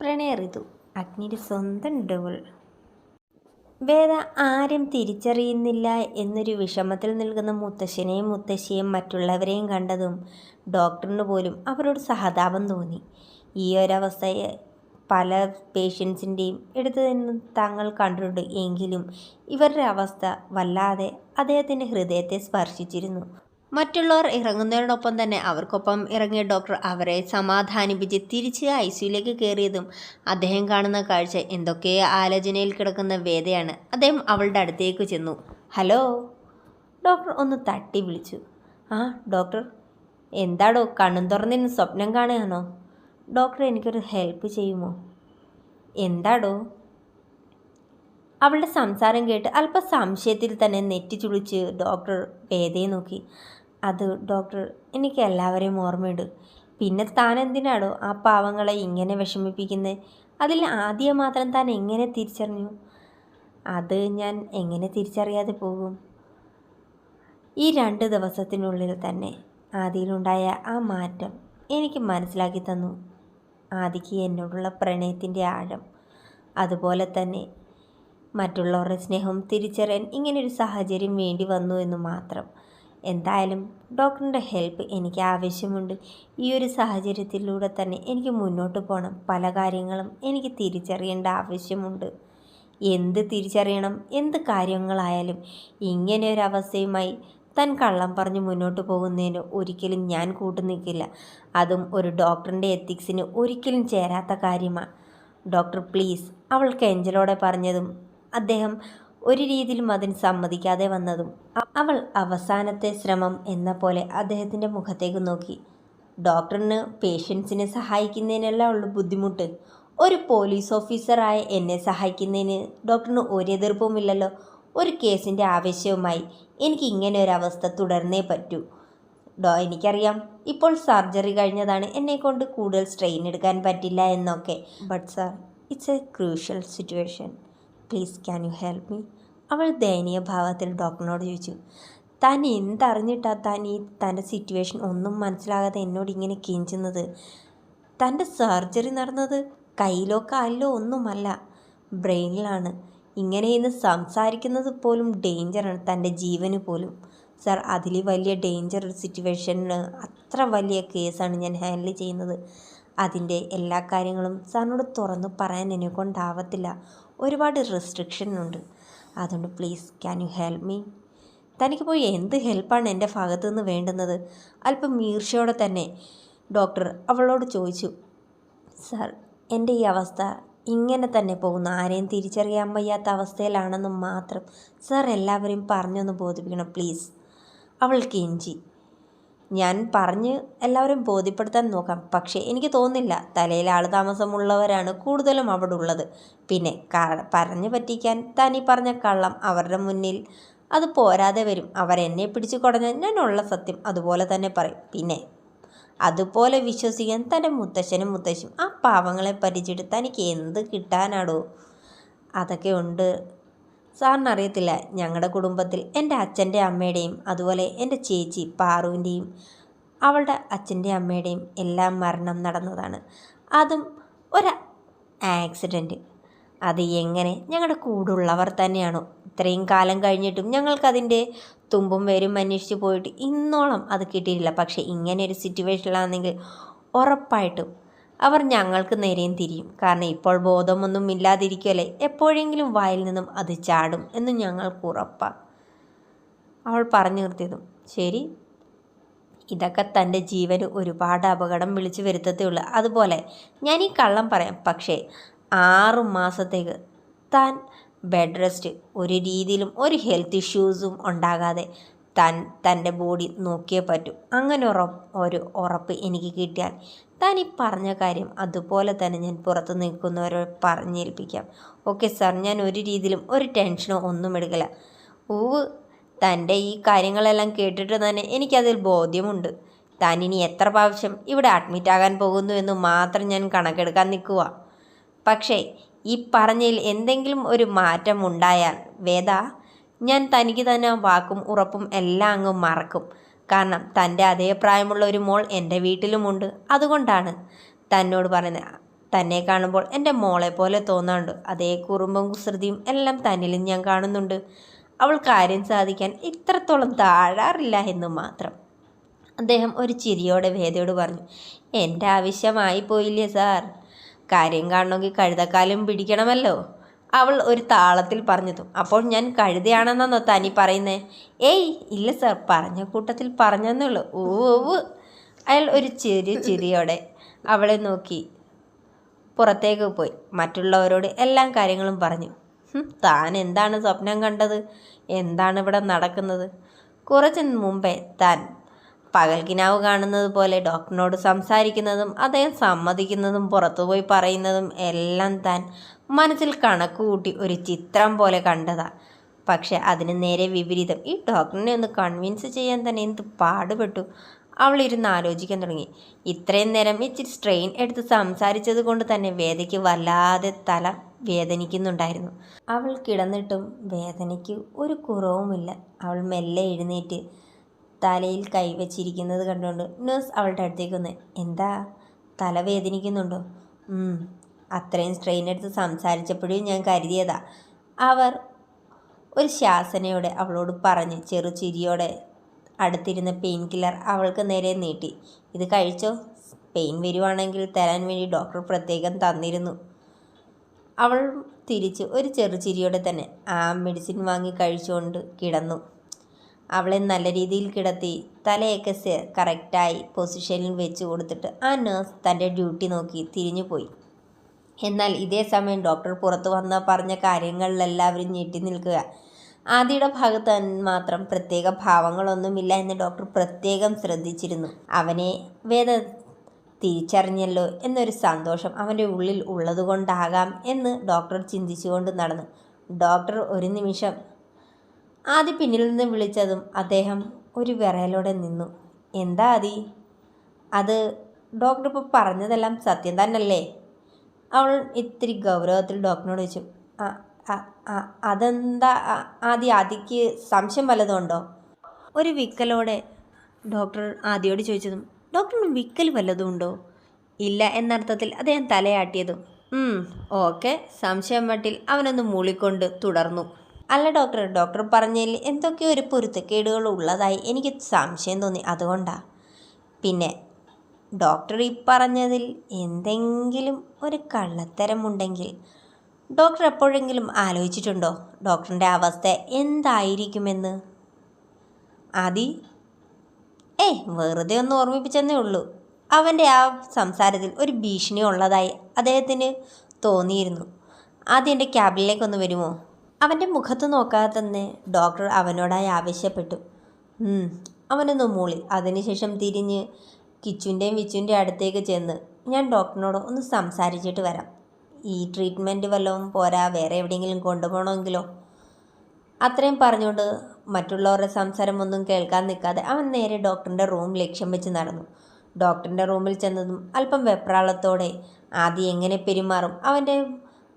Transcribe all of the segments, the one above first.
പ്രണയ ഋതു അഗ്നിയുടെ സ്വന്തം ഡോൾ വേദ ആരും തിരിച്ചറിയുന്നില്ല എന്നൊരു വിഷമത്തിൽ നിൽക്കുന്ന മുത്തശ്ശനെയും മുത്തശ്ശിയെയും മറ്റുള്ളവരെയും കണ്ടതും ഡോക്ടറിന് പോലും അവരോട് സഹതാപം തോന്നി. ഈ ഒരവസ്ഥയെ പല പേഷ്യൻസിന്റെയും എടുത്തു നിന്ന് താങ്കൾ കണ്ടിട്ടുണ്ട് എങ്കിലും ഇവരുടെ അവസ്ഥ വല്ലാതെ അദ്ദേഹത്തിന്റെ ഹൃദയത്തെ സ്പർശിച്ചിരുന്നു. മറ്റുള്ളവർ ഇറങ്ങുന്നതിനോടൊപ്പം തന്നെ അവർക്കൊപ്പം ഇറങ്ങിയ ഡോക്ടർ അവരെ സമാധാനിപ്പിച്ച് തിരിച്ച് ഐ സിയിലേക്ക് കയറിയതും അദ്ദേഹം കാണുന്ന കാഴ്ച എന്തൊക്കെ ആലോചനയിൽ കിടക്കുന്ന വേദയാണ്. അദ്ദേഹം അവളുടെ അടുത്തേക്ക് ചെന്നു. ഹലോ ഡോക്ടർ ഒന്ന് തട്ടി വിളിച്ചു. ആ ഡോക്ടർ എന്താടോ കണ്ണും തുറന്നിരുന്ന് സ്വപ്നം കാണുകയാണോ? ഡോക്ടർ എനിക്കൊരു ഹെൽപ്പ് ചെയ്യുമോ? എന്താടോ? അവളുടെ സംസാരം കേട്ട് അല്പ സംശയത്തിൽ തന്നെ നെറ്റി ചുളിച്ച് ഡോക്ടർ വേദയെ നോക്കി. അത് ഡോക്ടർ എനിക്ക് എല്ലാവരെയും ഓർമ്മയുണ്ട്. പിന്നെ താൻ എന്തിനാടോ ആ പാവങ്ങളെ ഇങ്ങനെ വിഷമിപ്പിക്കുന്നത് അതിൽ ആദ്യം മാത്രം താൻ എങ്ങനെ തിരിച്ചറിഞ്ഞു? അത് ഞാൻ എങ്ങനെ തിരിച്ചറിയാതെ പോകും? ഈ രണ്ട് ദിവസത്തിനുള്ളിൽ തന്നെ ആദിയിലുണ്ടായ ആ മാറ്റം എനിക്ക് മനസ്സിലാക്കി തന്നു. ആദിക്ക് എന്നോടുള്ള പ്രണയത്തിന്റെ ആഴം അതുപോലെ തന്നെ മറ്റുള്ളവരുടെ സ്നേഹം തിരിച്ചറിയാൻ ഇങ്ങനൊരു സാഹചര്യം വേണ്ടി വന്നു എന്ന് മാത്രം. എന്തായാലും ഡോക്ടറിന്റെ ഹെൽപ്പ് എനിക്ക് ആവശ്യമുണ്ട്. ഈ ഒരു സാഹചര്യത്തിലൂടെ തന്നെ എനിക്ക് മുന്നോട്ട് പോകണം. പല കാര്യങ്ങളും എനിക്ക് തിരിച്ചറിയേണ്ട ആവശ്യമുണ്ട്. എന്ത് തിരിച്ചറിയണം? എന്ത് കാര്യങ്ങളായാലും ഇങ്ങനെ ഒരു അവസ്ഥയുമായി താൻ കള്ളം പറഞ്ഞ് മുന്നോട്ട് പോകുന്നതിന് ഒരിക്കലും ഞാൻ കൂട്ടു നിൽക്കില്ല. അതും ഒരു ഡോക്ടറിന്റെ എത്തിക്സിന് ഒരിക്കലും ചേരാത്ത കാര്യമാണ് ഡോക്ടർ പ്ലീസ് അവൾക്ക് എഞ്ചലോടെ പറഞ്ഞതും അദ്ദേഹം ഒരു രീതിയിലും അതിന് സമ്മതിക്കാതെ വന്നതും അവൾ അവസാനത്തെ ശ്രമം എന്ന പോലെ അദ്ദേഹത്തിന്റെ മുഖത്തേക്ക് നോക്കി. ഡോക്ടറിന് പേഷ്യൻസിനെ സഹായിക്കുന്നതിനല്ല ഉള്ള ബുദ്ധിമുട്ട്. ഒരു പോലീസ് ഓഫീസറായ എന്നെ സഹായിക്കുന്നതിന് ഡോക്ടറിന് ഒരു എതിർപ്പുമില്ലല്ലോ. ഒരു കേസിന്റെ ആവശ്യവുമായി എനിക്ക് ഇങ്ങനെ ഒരു അവസ്ഥ തുടർന്നേ പറ്റൂ. ഡോ എനിക്കറിയാം. ഇപ്പോൾ സർജറി കഴിഞ്ഞതാണ്. എന്നെക്കൊണ്ട് കൂടുതൽ സ്ട്രെയിൻ എടുക്കാൻ പറ്റില്ല എന്നൊക്കെ. But sir it's a crucial situation please can you help me അവൾ ദയനീയ ഭാവത്തിൽ ഡോക്ടറിനോട് ചോദിച്ചു താൻ എന്തറിഞ്ഞിട്ടാ താൻ ഈ തന്റെ സിറ്റുവേഷൻ ഒന്നും മനസ്സിലാകാതെ എന്നോട് ഇങ്ങനെ കെഞ്ചുന്നത്? തന്റെ സർജറി നടന്നത് കയ്യിലോ കാലിലോ ഒന്നുമല്ല. ബ്രെയിനിലാണ്. ഇങ്ങനെ ഇന്ന് സംസാരിക്കുന്നത് പോലും ഡേഞ്ചറാണ് തന്റെ ജീവന് പോലും. സാർ അതിൽ വലിയ ഡേഞ്ചർ സിറ്റുവേഷനിൽ അത്ര വലിയ കേസാണ് ഞാൻ ഹാൻഡിൽ ചെയ്യുന്നത്. അതിന്റെ എല്ലാ കാര്യങ്ങളും സാറിനോട് തുറന്നു പറയാൻ എന്നെ കൊണ്ടാവത്തില്ല. ഒരുപാട് റെസ്ട്രിക്ഷൻ ഉണ്ട്. അതുകൊണ്ട് please can you help me തനിക്ക് പോയി എന്ത് ഹെൽപ്പാണ് എന്റെ ഭാഗത്തു നിന്ന് വേണ്ടുന്നത്? അല്പം ഈർഷ്യയോടെ തന്നെ ഡോക്ടർ അവളോട് ചോദിച്ചു. സാർ എന്റെ ഈ അവസ്ഥ ഇങ്ങനെ തന്നെ പോകുന്നു. ആരെയും തിരിച്ചറിയാൻ വയ്യാത്ത അവസ്ഥയിലാണെന്ന് മാത്രം സാർ എല്ലാവരെയും പറഞ്ഞൊന്ന് ബോധിപ്പിക്കണം പ്ലീസ് അവൾ കെഞ്ചി ഞാൻ പറഞ്ഞ് എല്ലാവരും ബോധ്യപ്പെടുത്താൻ നോക്കാം. പക്ഷേ എനിക്ക് തോന്നില്ല തലയിൽ ആൾ താമസമുള്ളവരാണ് കൂടുതലും അവിടെ ഉള്ളത് പിന്നെ പറഞ്ഞു പറ്റിക്കാൻ തനി പറഞ്ഞ കള്ളം അവരുടെ മുന്നിൽ അത് പോരാതെ വരും. അവരെന്നെ പിടിച്ചു കുടഞ്ഞാൽ ഞാൻ ഉള്ള സത്യം അതുപോലെ തന്നെ പറയും. പിന്നെ അതുപോലെ വിശ്വസിക്കാൻ തന്റെ മുത്തശ്ശനും മുത്തശ്ശിയും ആ പാവങ്ങളെ പരിചയപ്പെടുത്താൻ തനിക്ക് എന്ത് കിട്ടാനാടോ? അതൊക്കെ ഉണ്ട്. സാറിന് അറിയത്തില്ല ഞങ്ങളുടെ കുടുംബത്തിൽ എന്റെ അച്ഛന്റെ അമ്മയുടെയും അതുപോലെ എന്റെ ചേച്ചി പാറുവിന്റെയും അവളുടെ അച്ഛന്റെ അമ്മയുടെയും എല്ലാം മരണം നടന്നതാണ്. അതും ഒരു ആക്സിഡന്റ്. അത് എങ്ങനെ ഞങ്ങളുടെ കൂടുള്ളവർ തന്നെയാണോ? ഇത്രയും കാലം കഴിഞ്ഞിട്ടും ഞങ്ങൾക്കതിന്റെ തുമ്പും വേരും അന്വേഷിച്ച് പോയിട്ട് ഇന്നോളം അത് കിട്ടിയിട്ടില്ല. പക്ഷേ ഇങ്ങനെ ഒരു സിറ്റുവേഷനിലാണെങ്കിൽ ഉറപ്പായിട്ടും അവർ ഞങ്ങൾക്ക് നേരെയും തിരിയും. കാരണം ഇപ്പോൾ ബോധമൊന്നും ഇല്ലാതിരിക്കല്ലേ? എപ്പോഴെങ്കിലും വായിൽ നിന്നും അത് ചാടും എന്ന് ഞങ്ങൾക്ക് ഉറപ്പാണ് അവൾ പറഞ്ഞു നിർത്തിയതും. ശരി. ഇതൊക്കെ തന്റെ ജീവന് ഒരുപാട് അപകടം വിളിച്ചു വരുത്തത്തേ ഉള്ളൂ. അതുപോലെ ഞാൻ ഈ കള്ളം പറയാം. പക്ഷേ ആറു മാസത്തേക്ക് താൻ ബെഡ് റെസ്റ്റ് ഒരു രീതിയിലും ഒരു ഹെൽത്ത് ഇഷ്യൂസും ഉണ്ടാകാതെ താൻ തന്റെ ബോഡി നോക്കിയേ പറ്റൂ. അങ്ങനെ ഉറപ്പ് ഒരു ഉറപ്പ് എനിക്ക് കിട്ടിയാൽ താൻ ഈ പറഞ്ഞ കാര്യം അതുപോലെ തന്നെ ഞാൻ പുറത്ത് നിൽക്കുന്നവരോട് പറഞ്ഞേൽപ്പിക്കാം. ഓക്കെ സാർ ഞാൻ ഒരു രീതിയിലും ഒരു ടെൻഷനോ ഒന്നും എടുക്കില്ല ഊവ് തന്റെ ഈ കാര്യങ്ങളെല്ലാം കേട്ടിട്ട് തന്നെ എനിക്കതിൽ ബോധ്യമുണ്ട്. താൻ ഇനി എത്ര പ്രാവശ്യം ഇവിടെ അഡ്മിറ്റ് ആകാൻ പോകുന്നു എന്ന് മാത്രം ഞാൻ കണക്കെടുക്കാൻ നിൽക്കുക പക്ഷേ ഈ പറഞ്ഞതിൽ എന്തെങ്കിലും ഒരു മാറ്റം ഉണ്ടായാൽ വേദ ഞാൻ തനിക്ക് തന്നെ വാക്കും ഉറപ്പും എല്ലാം അങ്ങ് മറക്കും. കാരണം തന്റെ അതേ പ്രായമുള്ള ഒരു മോൾ എന്റെ വീട്ടിലുമുണ്ട്. അതുകൊണ്ടാണ് തന്നോട് പറയുന്നത്. തന്നെ കാണുമ്പോൾ എന്റെ മോളെ പോലെ തോന്നാറുണ്ട്. അതേ കുറുമ്പും കുസൃതിയും എല്ലാം തന്നിലും ഞാൻ കാണുന്നുണ്ട്. അവൾ കാര്യം സാധിക്കാൻ ഇത്രത്തോളം താഴാറില്ല എന്ന് മാത്രം. അദ്ദേഹം ഒരു ചിരിയോടെ വേദയോട് പറഞ്ഞു എന്റെ ആവശ്യമായി പോയില്ലേ സാർ? കാര്യം കാണണമെങ്കിൽ കഴുതക്കാലം പിടിക്കണമല്ലോ. അവൾ ഒരു താളത്തിൽ പറഞ്ഞതു. അപ്പോൾ ഞാൻ കഴുതയാണെന്നോ തനി പറയുന്നേ? ഏയ് ഇല്ല സർ പറഞ്ഞ കൂട്ടത്തിൽ പറഞ്ഞെന്നുള്ളൂ ഓവ് അയാൾ ഒരു ചെറിയ ചിരിയോടെ അവളെ നോക്കി പുറത്തേക്ക് പോയി. മറ്റുള്ളവരോട് എല്ലാ കാര്യങ്ങളും പറഞ്ഞു. താൻ എന്താണ് സ്വപ്നം കണ്ടത്? എന്താണ് ഇവിടെ നടക്കുന്നത്? കുറച്ച് മുമ്പേ താൻ പകൽക്കിനാവ് കാണുന്നത് പോലെ ഡോക്ടറിനോട് സംസാരിക്കുന്നതും അദ്ദേഹം സമ്മതിക്കുന്നതും പുറത്തുപോയി പറയുന്നതും എല്ലാം താൻ മനസ്സിൽ കണക്ക് കൂട്ടി ഒരു ചിത്രം പോലെ കണ്ടതാ. പക്ഷെ അതിന് നേരെ വിപരീതം. ഈ ഡോക്ടറിനെ ഒന്ന് കൺവിൻസ് ചെയ്യാൻ തന്നെ എന്ത് പാടുപെട്ടു? അവൾ ഇരുന്ന് ആലോചിക്കാൻ തുടങ്ങി. ഇത്രയും നേരം ഇച്ചിരി സ്ട്രെയിൻ എടുത്ത് സംസാരിച്ചത് കൊണ്ട് തന്നെ വേദയ്ക്ക് വല്ലാതെ തല വേദനിക്കുന്നുണ്ടായിരുന്നു. അവൾ കിടന്നിട്ടും വേദനയ്ക്ക് ഒരു കുറവുമില്ല. അവൾ മെല്ലെ എഴുന്നേറ്റ് തലയിൽ കൈവച്ചിരിക്കുന്നത് കണ്ടുകൊണ്ട് നഴ്സ് അവളുടെ അടുത്തേക്ക് വന്ന് എന്താ? തല വേദനിക്കുന്നുണ്ടോ? "ഉം, അത്രയും സ്ട്രെയിൻ എടുത്ത് സംസാരിച്ചപ്പോഴും ഞാൻ കരുതിയതാ. അവർ ഒരു ശാസനയോടെ അവളോട് പറഞ്ഞ് ചെറു ചിരിയോടെ അടുത്തിരുന്ന പെയിൻ കില്ലർ അവൾക്ക് നേരെ നീട്ടി. ഇത് കഴിച്ചോ? പെയിൻ വരുവാണെങ്കിൽ തരാൻ വേണ്ടി ഡോക്ടർ പ്രത്യേകം തന്നിരുന്നു. അവൾ തിരിച്ച് ഒരു ചെറു ചിരിയോടെ തന്നെ ആ മെഡിസിൻ വാങ്ങി കഴിച്ചുകൊണ്ട് കിടന്നു. അവളെ നല്ല രീതിയിൽ കിടത്തി തലയൊക്കെ കറക്റ്റായി പൊസിഷനിൽ വെച്ച് കൊടുത്തിട്ട് ആ നേഴ്സ് തന്റെ ഡ്യൂട്ടി നോക്കി തിരിഞ്ഞു പോയി എന്നാൽ ഇതേ സമയം ഡോക്ടർ പുറത്തു വന്ന് പറഞ്ഞ കാര്യങ്ങളിലെല്ലാവരും ഞെട്ടി നിൽക്കുക. ആദിയുടെ ഭാഗത്ത് മാത്രം പ്രത്യേക ഭാവങ്ങളൊന്നുമില്ല എന്ന് ഡോക്ടർ പ്രത്യേകം ശ്രദ്ധിച്ചിരുന്നു. അവനെ വേദ തിരിച്ചറിഞ്ഞല്ലോ എന്നൊരു സന്തോഷം അവന്റെ ഉള്ളിൽ ഉള്ളതുകൊണ്ടാകാം എന്ന് ഡോക്ടർ ചിന്തിച്ചുകൊണ്ട് നടന്നു. ഡോക്ടർ ഒരു നിമിഷം ആദി പിന്നിൽ നിന്ന് വിളിച്ചതും അദ്ദേഹം ഒരു വിറയലോടെ നിന്നു. എന്താ ആദി? അത് ഡോക്ടർ ഇപ്പോൾ പറഞ്ഞതെല്ലാം സത്യം തന്നല്ലേ? അവൾ ഇത്തിരി ഗൗരവത്തിൽ ഡോക്ടറിനോട് ചോദിച്ചു "ആ, ആ, ആ, അതെന്താ ആദ്യ ആദി ആദിക്ക് സംശയം വല്ലതുമുണ്ടോ ഒരു വിക്കലോടെ ഡോക്ടർ ആദിയോട് ചോദിച്ചതും ഡോക്ടറിന് വിക്കൽ വല്ലതും ഉണ്ടോ? ഇല്ല എന്നർത്ഥത്തിൽ അദ്ദേഹം തലയാട്ടിയതും "ഉം, ഓക്കെ സംശയം വട്ടിൽ അവനൊന്ന് മൂളിക്കൊണ്ട് തുടർന്നു. അല്ല ഡോക്ടർ ഡോക്ടർ പറഞ്ഞതിൽ എന്തൊക്കെയോ ഒരു പൊരുത്തക്കേടുകൾ ഉള്ളതായി എനിക്ക് സംശയം തോന്നി അതുകൊണ്ടാണ് പിന്നെ ഡോക്ടർ ഈ പറഞ്ഞതിൽ എന്തെങ്കിലും ഒരു കള്ളത്തരമുണ്ടെങ്കിൽ ഡോക്ടർ എപ്പോഴെങ്കിലും ആലോചിച്ചിട്ടുണ്ടോ? ഡോക്ടറിന്റെ അവസ്ഥ എന്തായിരിക്കുമെന്ന്? ആദി ഏയ് വെറുതെ ഒന്ന് ഓർമ്മിപ്പിച്ചെന്നേ ഉള്ളൂ. അവന്റെ ആ സംസാരത്തിൽ ഒരു ഭീഷണി ഉള്ളതായി അദ്ദേഹത്തിന് തോന്നിയിരുന്നു. ആദ്യം എന്റെ ക്യാബിനിലേക്കൊന്ന് വരുമോ? അവന്റെ മുഖത്ത് നോക്കാതെ തന്നെ ഡോക്ടർ അവനോടായി ആവശ്യപ്പെട്ടു. അവനൊന്ന് മൂളി. അതിനുശേഷം തിരിഞ്ഞ് കിച്ചുന്റെയും വിച്ചുന്റെയും അടുത്തേക്ക് ചെന്ന് ഞാൻ ഡോക്ടറിനോട് ഒന്ന് സംസാരിച്ചിട്ട് വരാം. ഈ ട്രീറ്റ്മെന്റ് വല്ലതും പോരാ? വേറെ എവിടെയെങ്കിലും കൊണ്ടുപോകണമെങ്കിലോ? അത്രയും പറഞ്ഞുകൊണ്ട് മറ്റുള്ളവരുടെ സംസാരം ഒന്നും കേൾക്കാൻ നിൽക്കാതെ അവൻ നേരെ ഡോക്ടറിന്റെ റൂം ലക്ഷ്യം വെച്ച് നടന്നു. ഡോക്ടറിന്റെ റൂമിൽ ചെന്നതും അല്പം വെപ്രാളത്തോടെ ആദ്യം എങ്ങനെ പെരുമാറും? അവന്റെ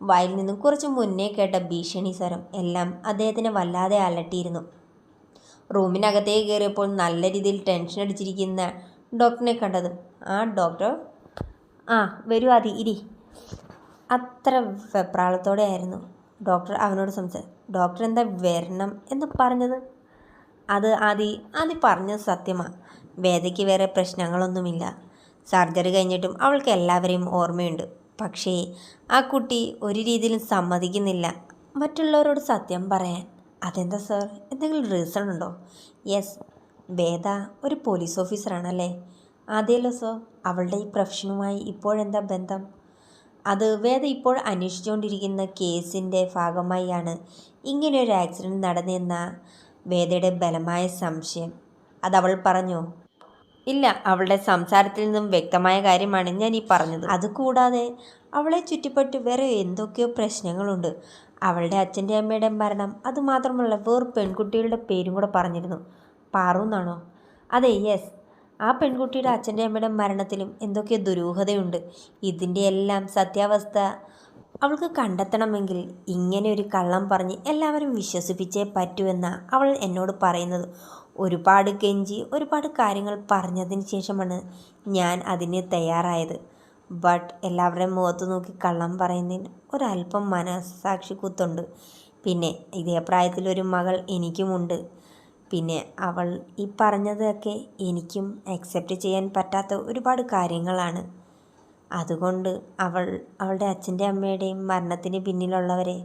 വായിൽ നിന്നും കുറച്ച് മുന്നേ കേട്ട ഭീഷണി സ്വരം എല്ലാം അദ്ദേഹത്തിനെ വല്ലാതെ അലട്ടിയിരുന്നു. റൂമിനകത്തേക്ക് കയറിയപ്പോൾ നല്ല രീതിയിൽ ടെൻഷൻ അടിച്ചിരിക്കുന്ന ഡോക്ടറിനെ കണ്ടത്. ആ ഡോക്ടർ ആ വരൂ അതി ഇരി. അത്ര വെപ്രാളത്തോടെ ആയിരുന്നു ഡോക്ടർ അവനോട് സംസാരിച്ചു ഡോക്ടർ എന്താ വരണം എന്ന് പറഞ്ഞത്? അത് ആദി ആദി പറഞ്ഞത് സത്യമാണ് വേദയ്ക്ക് വേറെ പ്രശ്നങ്ങളൊന്നുമില്ല. സർജറി കഴിഞ്ഞിട്ടും അവൾക്ക് എല്ലാവരെയും ഓർമ്മയുണ്ട്. പക്ഷേ ആ കുട്ടി ഒരു രീതിയിലും സമ്മതിക്കുന്നില്ല. മറ്റുള്ളവരോട് സത്യം പറയാൻ. അതെന്താ സാർ? എന്തെങ്കിലും റീസൺ ഉണ്ടോ? യെസ് വേദ ഒരു പോലീസ് ഓഫീസറാണല്ലേ അതേലോ സോ അവളുടെ ഈ പ്രൊഫഷനുമായി ഇപ്പോഴെന്താ ബന്ധം? അത് വേദ ഇപ്പോൾ അന്വേഷിച്ചുകൊണ്ടിരിക്കുന്ന കേസിന്റെ ഭാഗമായാണ് ഇങ്ങനെയൊരു ആക്സിഡന്റ് നടന്നെന്ന വേദയുടെ ബലമായ സംശയം. അതവൾ പറഞ്ഞോ. ഇല്ല അവളുടെ സംസാരത്തിൽ നിന്നും വ്യക്തമായ കാര്യമാണ് ഞാൻ ഈ പറഞ്ഞത്. അതുകൂടാതെ അവളെ ചുറ്റിപ്പറ്റി വേറെ എന്തൊക്കെയോ പ്രശ്നങ്ങളുണ്ട്. അവളുടെ അച്ഛന്റെ അമ്മയുടെ മരണം അതുമാത്രമല്ല വേറെ പെൺകുട്ടികളുടെ പേരും കൂടെ പറഞ്ഞിരുന്നു. പാറു എന്നാണോ അതെ യെസ് ആ പെൺകുട്ടിയുടെ അച്ഛന്റെ അമ്മയുടെ മരണത്തിലും എന്തൊക്കെ ദുരൂഹതയുണ്ട്? ഇതിന്റെ എല്ലാം സത്യാവസ്ഥ അവൾക്ക് കണ്ടെത്തണമെങ്കിൽ ഇങ്ങനെ ഒരു കള്ളം പറഞ്ഞ് എല്ലാവരും വിശ്വസിപ്പിച്ചേ പറ്റുമെന്നാണ് അവൾ എന്നോട് പറയുന്നത്. ഒരുപാട് കെഞ്ചി ഒരുപാട് കാര്യങ്ങൾ പറഞ്ഞതിന് ശേഷമാണ് ഞാൻ അതിന് തയ്യാറായത്. ബട്ട് എല്ലാവരുടെയും മുഖത്ത് നോക്കി കള്ളം പറയുന്നതിന് ഒരല്പം മനസാക്ഷി കുത്തുണ്ട് പിന്നെ ഇതേ പ്രായത്തിലൊരു മകൾ എനിക്കുമുണ്ട്. പിന്നെ അവൾ ഈ പറഞ്ഞതൊക്കെ എനിക്കും അക്സെപ്റ്റ് ചെയ്യാൻ പറ്റാത്ത ഒരുപാട് കാര്യങ്ങളാണ്. അതുകൊണ്ട് അവൾ അവളുടെ അച്ഛന്റെ അമ്മയുടെയും മരണത്തിന് പിന്നിലുള്ളവരെ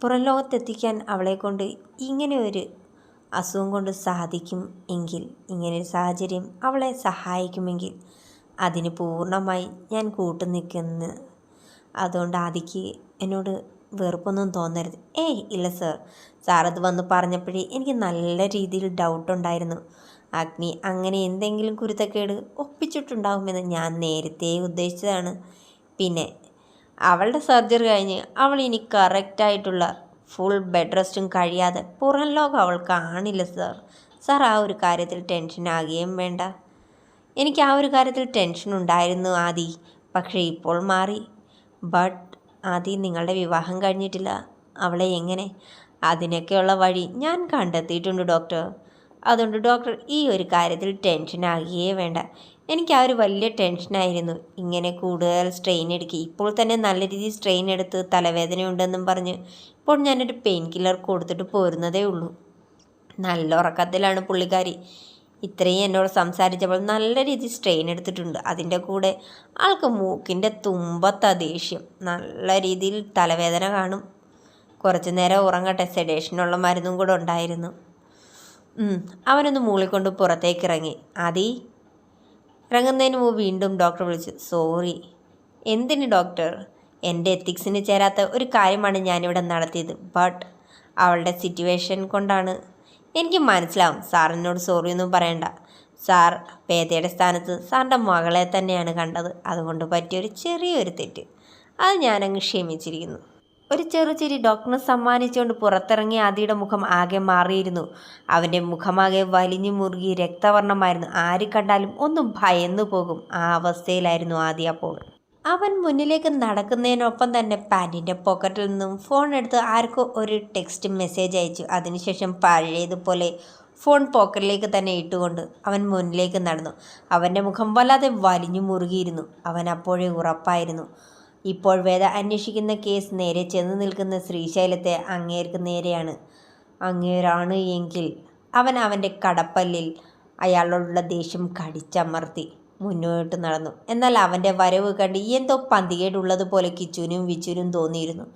പുറം ലോകത്തെത്തിക്കാൻ അവളെ കൊണ്ട് ഇങ്ങനെ ഒരു അസുഖം കൊണ്ട് സാധിക്കും എങ്കിൽ ഇങ്ങനൊരു സാഹചര്യം അവളെ സഹായിക്കുമെങ്കിൽ അതിന് പൂർണമായി ഞാൻ കൂട്ടു നിൽക്കുന്നു അതുകൊണ്ട് ആദിക്ക് എന്നോട് വെറുപ്പൊന്നും തോന്നരുത്. ഏയ് ഇല്ല സർ. അത് വന്ന് പറഞ്ഞപ്പോഴേ എനിക്ക് നല്ല രീതിയിൽ ഡൗട്ട് ഉണ്ടായിരുന്നു. അഗ്നി അങ്ങനെ എന്തെങ്കിലും കുരുത്തക്കേട് ഒപ്പിച്ചിട്ടുണ്ടാകുമെന്ന് ഞാൻ നേരത്തെ ഉദ്ദേശിച്ചതാണ്. പിന്നെ അവളുടെ സർജറി കഴിഞ്ഞ് അവൾ ഇനി കറക്റ്റായിട്ടുള്ള ഫുൾ ബെഡ് റെസ്റ്റും കഴിയാതെ പുറം ലോകം അവൾ കാണില്ല സർ. സാർ ആ ഒരു കാര്യത്തിൽ ടെൻഷൻ ആകുകയും വേണ്ട. എനിക്ക് ആ ഒരു കാര്യത്തിൽ ടെൻഷൻ ഉണ്ടായിരുന്നു ആദി. പക്ഷേ ഇപ്പോൾ മാറി. ബട്ട് ആദി നിങ്ങളുടെ വിവാഹം കഴിഞ്ഞിട്ടില്ല. അവളെ എങ്ങനെ? അതിനൊക്കെയുള്ള വഴി ഞാൻ കണ്ടെത്തിയിട്ടുണ്ട് ഡോക്ടർ. അതുകൊണ്ട് ഡോക്ടർ ഈ ഒരു കാര്യത്തിൽ ടെൻഷൻ ആകുകയേ വേണ്ട. എനിക്ക് ആ ഒരു വലിയ ടെൻഷനായിരുന്നു ഇങ്ങനെ കൂടുതൽ സ്ട്രെയിൻ എടുക്കുക ഇപ്പോൾ തന്നെ നല്ല രീതിയിൽ സ്ട്രെയിൻ എടുത്ത് തലവേദന ഉണ്ടെന്നും പറഞ്ഞ് ഇപ്പോൾ ഞാനൊരു പെയിൻ കില്ലർ കൊടുത്തിട്ട് പോരുന്നതേ ഉള്ളൂ. നല്ല ഉറക്കത്തിലാണ് പുള്ളിക്കാരി. ഇത്രയും എന്നോട് സംസാരിച്ചപ്പോൾ നല്ല രീതിയിൽ സ്ട്രെയിൻ എടുത്തിട്ടുണ്ട്. അതിന്റെ കൂടെ ആൾക്ക് മൂക്കിന്റെ തുമ്പത്ത ദേഷ്യം. നല്ല രീതിയിൽ തലവേദന കാണും. കുറച്ച് നേരം ഉറങ്ങട്ടെ സെഡേഷനുള്ള മരുന്നും കൂടെ ഉണ്ടായിരുന്നു. അവനൊന്ന് മൂളിക്കൊണ്ട് പുറത്തേക്ക് ഇറങ്ങി. ആദി ഇറങ്ങുന്നതിന് മുമ്പ് വീണ്ടും ഡോക്ടർ വിളിച്ചു. സോറി എന്തിന് ഡോക്ടർ എന്റെ എത്തിക്സിന് ചേരാത്ത ഒരു കാര്യമാണ് ഞാനിവിടെ നടത്തിയത്. ബട്ട് അവളുടെ സിറ്റുവേഷൻ കൊണ്ടാണ് എനിക്ക് മനസ്സിലാവും. സാറിനോട് സോറിയൊന്നും പറയണ്ട. സാർ പേതയുടെ സ്ഥാനത്ത് സാറിന്റെ മകളെ തന്നെയാണ് കണ്ടത്. അതുകൊണ്ട് പറ്റിയൊരു ചെറിയൊരു തെറ്റ്. അത് ഞാനങ്ങ് ക്ഷമിച്ചിരിക്കുന്നു. ഒരു ചെറു ചിരി ഡോക്ടറിന് സമ്മാനിച്ചുകൊണ്ട് പുറത്തിറങ്ങിയ ആദിയുടെ മുഖം ആകെ മാറിയിരുന്നു. അവന്റെ മുഖമാകെ വലിഞ്ഞു മുറുകി രക്തവർണമായിരുന്നു. ആര് കണ്ടാലും ഒന്നും ഭയന്നു പോകും. ആ അവസ്ഥയിലായിരുന്നു ആദി അപ്പോൾ. അവൻ മുന്നിലേക്ക് നടക്കുന്നതിനൊപ്പം തന്നെ പാന്റിന്റെ പോക്കറ്റിൽ നിന്നും ഫോൺ എടുത്ത് ആർക്കോ ഒരു ടെക്സ്റ്റ് മെസ്സേജ് അയച്ചു. അതിനുശേഷം പഴയതുപോലെ ഫോൺ പോക്കറ്റിലേക്ക് തന്നെ ഇട്ടുകൊണ്ട് അവൻ മുന്നിലേക്ക് നടന്നു. അവന്റെ മുഖം വല്ലാതെ വലിഞ്ഞു മുറുകിയിരുന്നു. അവൻ അപ്പോഴേ ഉറപ്പായിരുന്നു. ഇപ്പോൾ വേദ അന്വേഷിക്കുന്ന കേസ് നേരെ ചെന്ന് നിൽക്കുന്ന ശ്രീശൈലത്തെ അങ്ങേർക്ക് നേരെയാണ്. അങ്ങേരാണ് എങ്കിൽ അവൻ അവന്റെ കടപ്പല്ലിൽ അയാളോടുള്ള ദേഷ്യം കടിച്ചമർത്തി. മുന്നോട്ട് നടന്നു. എന്നാൽ അവന്റെ വരവ് കണ്ട് എന്തോ പന്തികേടുള്ളതുപോലെ കിച്ചുവിനും വിച്ചുവിനും തോന്നിയിരുന്നു.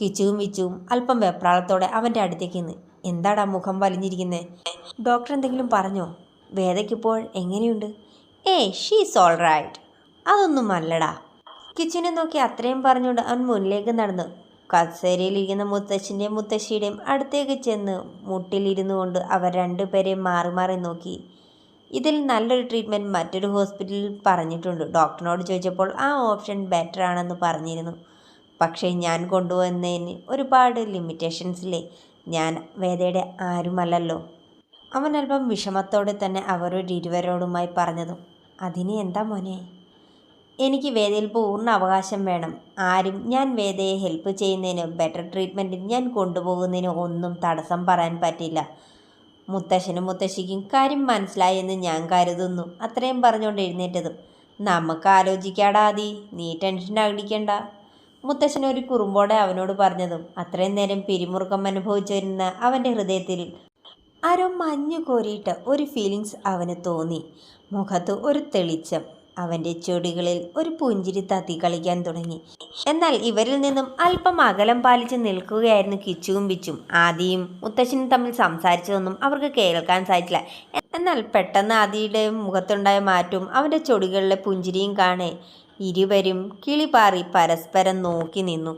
കിച്ചുവും വിച്ചുവും അല്പം വെപ്രാളത്തോടെ അവന്റെ അടുത്തേക്ക് നിന്ന് എന്താടാ മുഖം വലിഞ്ഞിരിക്കുന്നത് ഡോക്ടർ എന്തെങ്കിലും പറഞ്ഞോ? വേദയ്ക്കിപ്പോൾ എങ്ങനെയുണ്ട്? ഏ ഷീസ് ഓൾ റൈറ്റ് അതൊന്നും അല്ലടാ. കിച്ചുവിനെ നോക്കി അത്രയും പറഞ്ഞുകൊണ്ട് അവൻ മുന്നിലേക്ക് നടന്നു. കസേരയിലിരിക്കുന്ന മുത്തശ്ശിന്റെയും മുത്തശ്ശിയുടെയും അടുത്തേക്ക് ചെന്ന് മുട്ടിലിരുന്നു കൊണ്ട് അവർ രണ്ടുപേരെയും മാറി മാറി നോക്കി. ഇതിൽ നല്ലൊരു ട്രീറ്റ്മെന്റ് മറ്റൊരു ഹോസ്പിറ്റലിൽ പറഞ്ഞിട്ടുണ്ട്. ഡോക്ടറിനോട് ചോദിച്ചപ്പോൾ ആ ഓപ്ഷൻ ബെറ്റർ ആണെന്ന് പറഞ്ഞിരുന്നു. പക്ഷേ ഞാൻ കൊണ്ടുവന്നതിന് ഒരുപാട് ലിമിറ്റേഷൻസില്ലേ ഞാൻ വേദയുടെ ആരുമല്ലല്ലോ? അവൻ അല്പം വിഷമത്തോടെ തന്നെ അവരോട് ഇരുവരോടുമായി പറഞ്ഞതും അതിന് എന്താ മോനെ? എനിക്ക് വേദയിൽ പൂർണ അവകാശം വേണം. ആരും ഞാൻ വേദയെ ഹെൽപ്പ് ചെയ്യുന്നതിന് ബെറ്റർ ട്രീറ്റ്മെന്റിന് ഞാൻ കൊണ്ടുപോകുന്നതിന് ഒന്നും തടസ്സം പറയാൻ പറ്റില്ല. മുത്തശ്ശനും മുത്തശ്ശിക്കും കാര്യം മനസ്സിലായെന്ന് ഞാൻ കരുതുന്നു അത്രയും പറഞ്ഞുകൊണ്ട് എഴുന്നേറ്റതും. നമുക്ക് ആലോചിക്കാടാതി നീ ടെൻഷൻ അടിക്കണ്ട മുത്തശ്ശൻ ഒരു കുറുമ്പോടെ അവനോട് പറഞ്ഞതും അത്രയും നേരം പിരിമുറുക്കം അനുഭവിച്ചിരുന്ന അവന്റെ ഹൃദയത്തിൽ ആരോ മഞ്ഞു കോരിയിട്ട് ഒരു ഫീലിങ്സ് അവന് തോന്നി. മുഖത്ത് ഒരു തെളിച്ചം അവന്റെ ചെടികളിൽ ഒരു പുഞ്ചിരി തത്തി കളിക്കാൻ തുടങ്ങി. എന്നാൽ ഇവരിൽ നിന്നും അല്പം അകലം പാലിച്ച് നിൽക്കുകയായിരുന്നു കിച്ചുവും ബിച്ചും. ആദിയും മുത്തശ്ശനും തമ്മിൽ സംസാരിച്ചതൊന്നും അവർക്ക് കേൾക്കാൻ സാധിച്ചില്ല. എന്നാൽ പെട്ടെന്ന് ആദിയുടെ മുഖത്തുണ്ടായ മാറ്റവും അവന്റെ ചൊടികളിലെ പുഞ്ചിരിയും കാണേ ഇരുവരും കിളിപാറി പരസ്പരം നോക്കി നിന്നു.